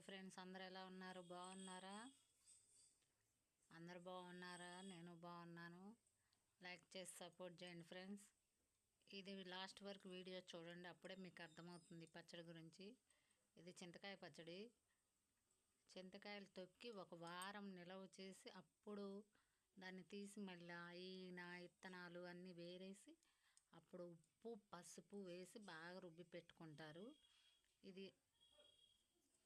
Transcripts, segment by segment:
Hi friends అందరు ఎలా ఉన్నారు? బాగున్నారా? అందరు బాగున్నారా? నేను బాగున్నాను. లైక్ చేసి సపోర్ట్ చేయండి ఫ్రెండ్స్ ఇది లాస్ట్ వరకు వీడియో చూడండి అప్పుడే మీకు అర్థమవుతుంది పచ్చడి గురించి. ఇది చింతకాయ పచ్చడి. చింతకాయలు తొక్కి ఒక వారం నిలవ చేసి అప్పుడు దాన్ని తీసి మళ్ళీ ఈయన ఇత్తనాలు అన్నీ వేరేసి అప్పుడు ఉప్పు పసుపు వేసి బాగా రుబ్బి పెట్టుకుంటారు. ఇది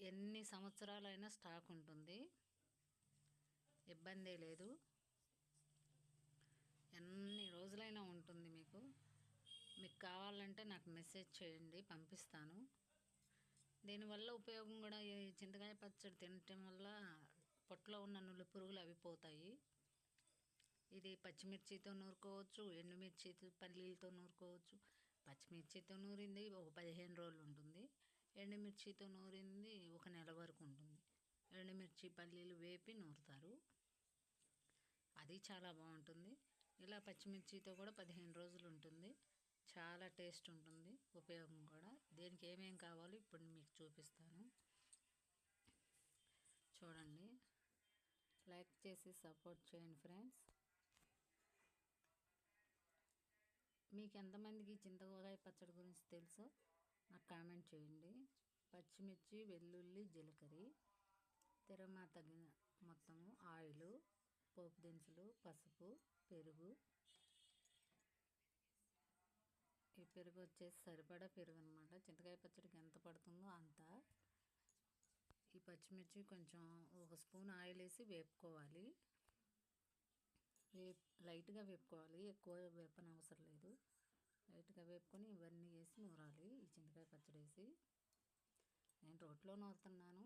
ఎన్ని సంవత్సరాలైనా స్టాక్ ఉంటుంది. ఇబ్బంది లేదు. ఎన్ని రోజులైనా ఉంటుంది మీకు. మీకు కావాలంటే నాకు మెసేజ్ చేయండి పంపిస్తాను. దీనివల్ల ఉపయోగం కూడా ఈ చింతకాయ పచ్చడి తినటం వల్ల పొట్టలో ఉన్న నులు పురుగులు అవి పోతాయి. ఇది పచ్చిమిర్చితో నూరుకోవచ్చు ఎండుమిర్చితో పల్లీలతో నూరుకోవచ్చు. పచ్చిమిర్చితో నూరింది ఒక పదిహేను రోజులు ఉంటుంది. ఎండుమిర్చితో నూరింది ఒక నెల వరకు ఉంటుంది. ఎండుమిర్చి పల్లీలు వేపి నూరుతారు. అది చాలా బాగుంటుంది. ఇలా పచ్చిమిర్చితో కూడా పదిహేను రోజులు ఉంటుంది. చాలా టేస్ట్ ఉంటుంది. ఉపయోగం కూడా. దేనికి ఏమేం కావాలో ఇప్పుడు మీకు చూపిస్తాను. చూడండి. లైక్ చేసి సపోర్ట్ చేయండి ఫ్రెండ్స్. మీకు ఎంతమందికి చింతకాయ పచ్చడి గురించి తెలుసో నాకు కామెంట్ చేయండి. పచ్చిమిర్చి వెల్లుల్లి జీలకర్ర తిరమా తగిన మొత్తము ఆయిల్ పోపు దినుసులు పసుపు పెరుగు. ఈ పెరుగు వచ్చేసి సరిపడా పెరుగు అనమాట చింతకాయ పచ్చడికి ఎంత పడుతుందో అంత. ఈ పచ్చిమిర్చి కొంచెం ఒక స్పూన్ ఆయిల్ వేసి వేపుకోవాలి. వేప్ లైట్గా వేపుకోవాలి. ఎక్కువ వేపన అవసరం లేదు. లైట్గా వేపుకొని ఇవన్నీ వేసి నూరాలి. ఈ చింతకాయ పచ్చడి వేసి నేను రోట్లో నూరుతున్నాను.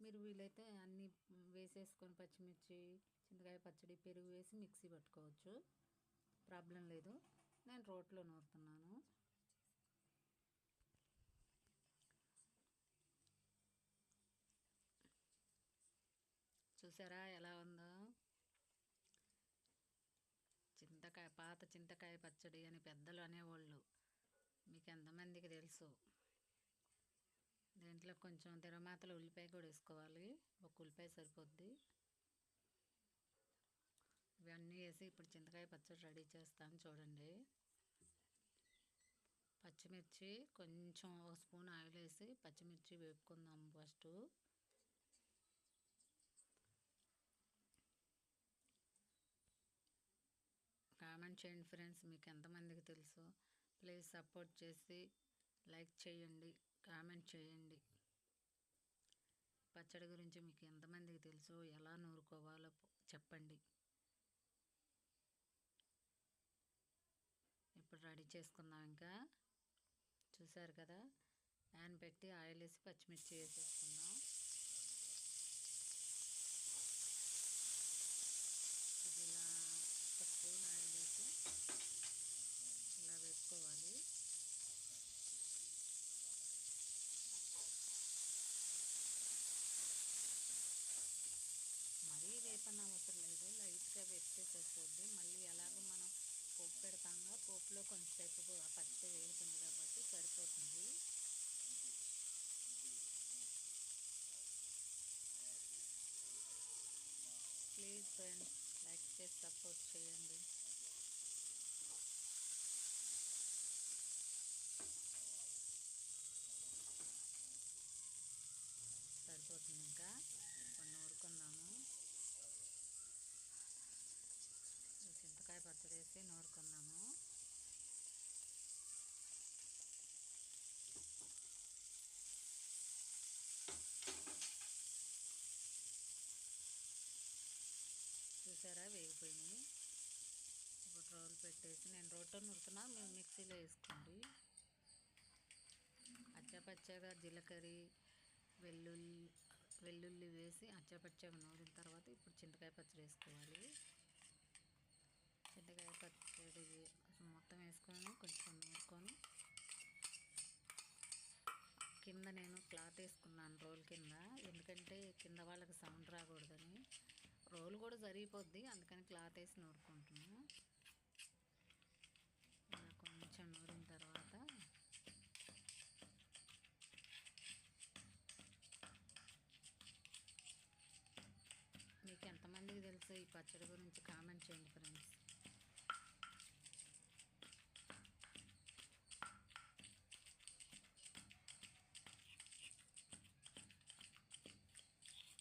మీరు వీలైతే అన్నీ వేసేసుకొని పచ్చిమిర్చి చింతకాయ పచ్చడి పెరుగు వేసి మిక్సీ పట్టుకోవచ్చు. ప్రాబ్లం లేదు. నేను రోట్లో నూరుతున్నాను. చూసారా ఎలా ఉందో చింతకాయ పాత చింతకాయ పచ్చడి అని పెద్దలు అనేవాళ్ళు. మీకు ఎంతమందికి తెలుసు? దీంట్లో కొంచెం తిరమాతలు ఉల్లిపాయ కూడా వేసుకోవాలి. ఒక ఉల్లిపాయ సరిపోద్ది. ఇవన్నీ వేసి ఇప్పుడు చింతకాయ పచ్చడి రెడీ చేస్తాను చూడండి. పచ్చిమిర్చి కొంచెం ఒక స్పూన్ ఆయిల్ వేసి పచ్చిమిర్చి వేపుకుందాం ఫస్ట్. కామెంట్ చేయండి ఫ్రెండ్స్ మీకు ఎంతమందికి తెలుసు. ప్లీజ్ సపోర్ట్ చేసి లైక్ చేయండి కామెంట్ చేయండి. పచ్చడి గురించి మీకు ఎంతమందికి తెలుసు ఎలా నూరుకోవాలో చెప్పండి. ఇప్పుడు రెడీ చేసుకుందాం ఇంకా. చూసారు కదా? యాన్ పెట్టి ఆయిల్ వేసి పచ్చిమిర్చి వేసేసుకుందాం ఇది ఇలా ఒక స్పూన్ ఆయిల్ వేసి ఇలా వేసుకోవాలి మరీ వేపన అవసరం లేదు లైట్గా వేస్తే సరిపోద్ది మళ్ళీ ఎలాగో మనం పోపు పెడతాంగా పోపులో కొంచెంసేపు ఆ పచ్చి వేగుతుంది కాబట్టి సరిపోతుంది ప్లీజ్ ఫ్రెండ్స్ లైక్ చేసి సపోర్ట్ చేయండి సరిపోతుంది ఇంకా కొన్ని నూరుకుందాము చింతకాయ పచ్చడి వేసి నూరుకుందాము చూసారా వేగిపోయినాయి ఇప్పుడు రోల్ పెట్టేసి నేను రోటో నూరుతున్నా మీరు మిక్సీలో వేసుకోండి. అచ్చపచ్చగా జీలకర్ర వెల్లుల్లి వెల్లుల్లి వేసి అచ్చపచ్చగా నూరిన తర్వాత ఇప్పుడు చింతకాయ పచ్చడి వేసుకోవాలి. చింతకాయ పచ్చడి మొత్తం వేసుకొని కొంచెం నూరుకొని కింద నేను క్లాత్ వేసుకున్నాను రోల్ కింద. ఎందుకంటే కింద వాళ్ళకి సౌండ్ రాకూడదని. రోల్ కూడా జరిగిపోద్ది అందుకని క్లాత్ వేసి నూరుకుంటున్నాను ఈ పచ్చడి గురించి కామెంట్ చేయండి ఫ్రెండ్స్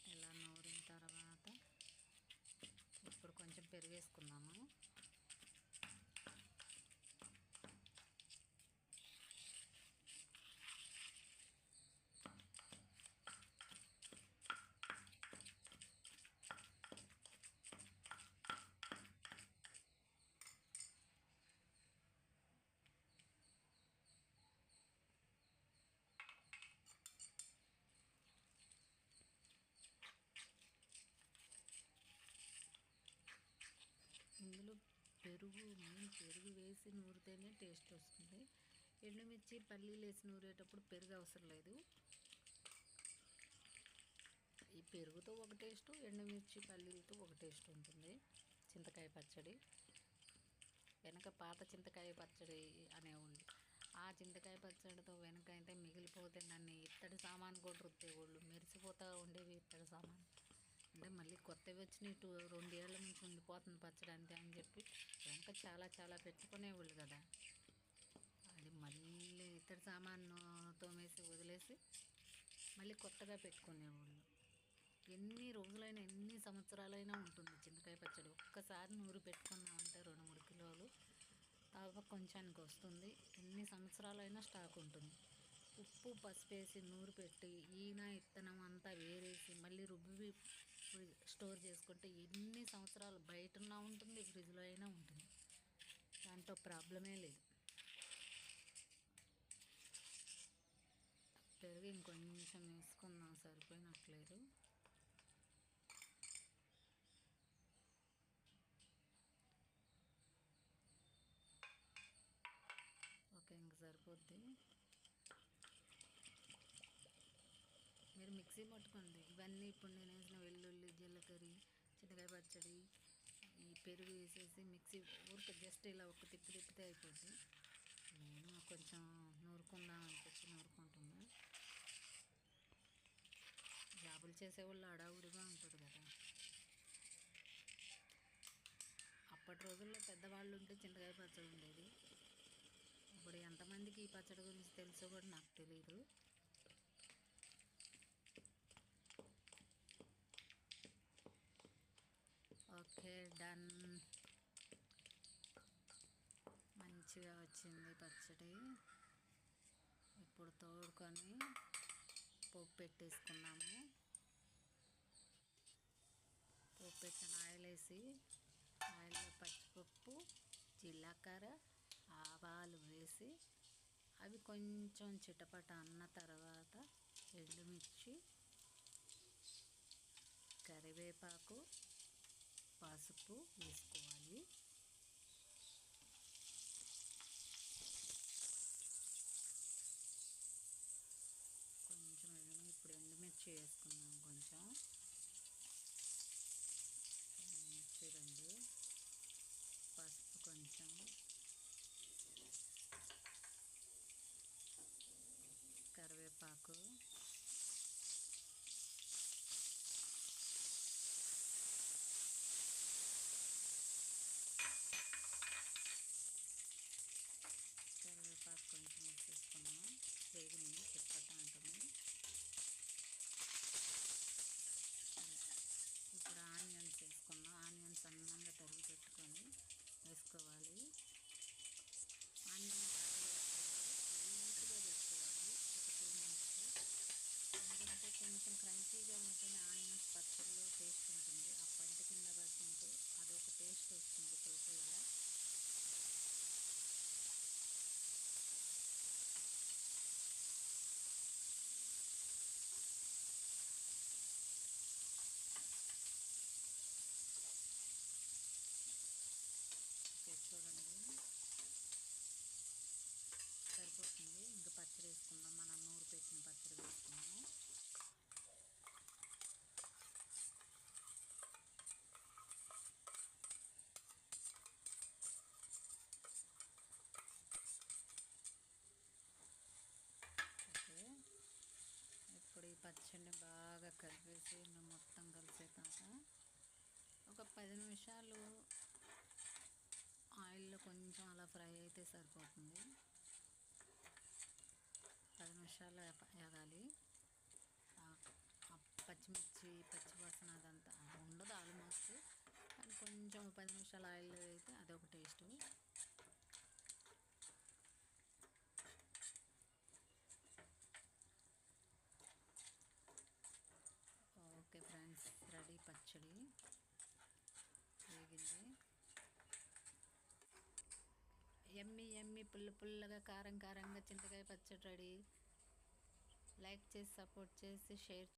ఇలా నూరిన తర్వాత ఇప్పుడు కొంచెం పెరిగేసుకుందాము ఇందులో పెరుగు మెయిన్ పెరుగు వేసి నూరితేనే టేస్ట్ వస్తుంది. ఎండుమిర్చి పల్లీలు వేసి నూరేటప్పుడు పెరుగు అవసరం లేదు. ఈ పెరుగుతో ఒక టేస్ట్ ఎండుమిర్చి పల్లీలతో ఒక టేస్ట్ ఉంటుంది. చింతకాయ పచ్చడి. వెనక పాత చింతకాయ పచ్చడి అనే ఉంది. ఆ చింతకాయ పచ్చడితో వెనక అయితే మిగిలిపోతే నన్ను ఇత్తడి సామాన్ కూడా రుద్దేవాళ్ళు. మెరిసిపోతూ ఉండేవి ఇత్తడి సామాన్. అంటే మళ్ళీ కొత్తవి వచ్చినాయి టూ రెండేళ్ళ నుంచి ఉండిపోతుంది పచ్చడి అంతే అని చెప్పి వెనక చాలా చాలా పెట్టుకునేవాళ్ళు కదా. అది మళ్ళీ ఇతర సామాను తోమేసి వదిలేసి మళ్ళీ కొత్తగా పెట్టుకునేవాళ్ళు. ఎన్ని రోజులైనా ఎన్ని సంవత్సరాలైనా ఉంటుంది చింతకాయ పచ్చడి. ఒక్కసారి నూరు పెట్టుకున్నామంటే రెండు మూడు కిలోలు తాగ కొంచానికి వస్తుంది. ఎన్ని సంవత్సరాలైనా స్టాక్ ఉంటుంది. ఉప్పు పసుపు వేసి నూరు పెట్టి ఈన ఇత్తనం అంతా వేరేసి మళ్ళీ రుబ్బి స్టోర్ చేసుకుంటే ఎన్ని సంవత్సరాలు బయట ఉంటుంది ఫ్రిడ్జ్లో అయినా ఉంటుంది. దాంట్లో ప్రాబ్లమే లేదు. పెరుగు ఇంకొంచెం వేసుకుందాం సరిపోయినట్లేదు. ఓకే ఇంక సరిపోద్ది. మిక్సీ పట్టుకోండి ఇవన్నీ ఇప్పుడు నేను వేసిన వెల్లుల్లి జీలకర్ర చింతకాయ పచ్చడి ఈ పెరుగు వేసేసి మిక్సీ ఊరికి జస్ట్ ఇలా ఒక తిప్పి తిప్పితే అయిపోద్ది. నేను కొంచెం నూరుకుందాం అనిపించి నూరుకుంటున్నా. జాబులు చేసేవాళ్ళు అడావుడిగా ఉంటుంది కదా. అప్పటి రోజుల్లో పెద్దవాళ్ళు ఉంటే చింతకాయ పచ్చడి ఉండేది. ఇప్పుడు ఎంతమందికి ఈ పచ్చడి గురించి తెలుసో కూడా నాకు తెలియదు ఓకే డన్. మంచిగా వచ్చింది పచ్చడి. ఇప్పుడు తోడుకొని పోపు పెట్టేసుకున్నాము. పోపు పెట్టిన ఆయిల్ వేసి ఆయిల్లో పచ్చిపప్పు జీలకర్ర ఆవాలు వేసి అవి కొంచెం చిటపట అన్న తర్వాత ఎండుమిర్చి కరివేపాకు పసుపు వేసుకోవాలి. కొంచెం వేగని ఇప్పుడు ఎండుమిర్చి వేసుకుందాం కొంచెం ఎండుమిర్చి రెండు పసుపు కొంచెం కరివేపాకు కరివేపాకు కొంచెం వేసేసుకున్నాం వేగిని చెప్పట ఉంటుంది ఇప్పుడు ఆనియన్స్ వేసుకున్నాం ఆనియన్స్ అన్నంగా తరిగి పెట్టుకొని వేసుకోవాలి ఆనియన్ బాగా వేసుకోవాలి నీట్గా పెట్టుకోవాలి ఒక టూ మినిట్స్ ఎందుకంటే కొంచెం క్రంచీగా ఉంటేనే ఆనియన్స్ పచ్చడిలో టేస్ట్ ఉంటుంది ఆ పంట కింద పడుతుంటే అదొక టేస్ట్ వస్తుంది పులుపులలో ఓకే చూడండి సరిపోతుంది ఇంకా పచ్చడి వేసుకుందాం మనం నూరు పెట్టిన పచ్చడి వేసుకుందాం ఓకే ఇప్పుడు ఈ పచ్చడిని బాగా కలిపేసి ఇంకా మొత్తం కలిసేదాకా ఒక ఒక పది నిమిషాలు ఆయిల్లో కొంచెం అలా ఫ్రై అయితే సరిపోతుంది. పది నిమిషాలు వేగాలి ఆ పచ్చిమిర్చి పచ్చివాసన అదంతా ఉండదు ఆల్మోస్ట్. కానీ కొంచెం పది నిమిషాలు ఆయిల్ అయితే అదొక టేస్ట్ ఓకే ఫ్రెండ్స్ రెడీ పచ్చడి వేగింది ఎమ్మి ఎమ్మి పుల్ల పుల్లగా కారం కారంగా చింతకాయ పచ్చడి రెడీ. లైక్ చేసి సపోర్ట్ చేసి షేర్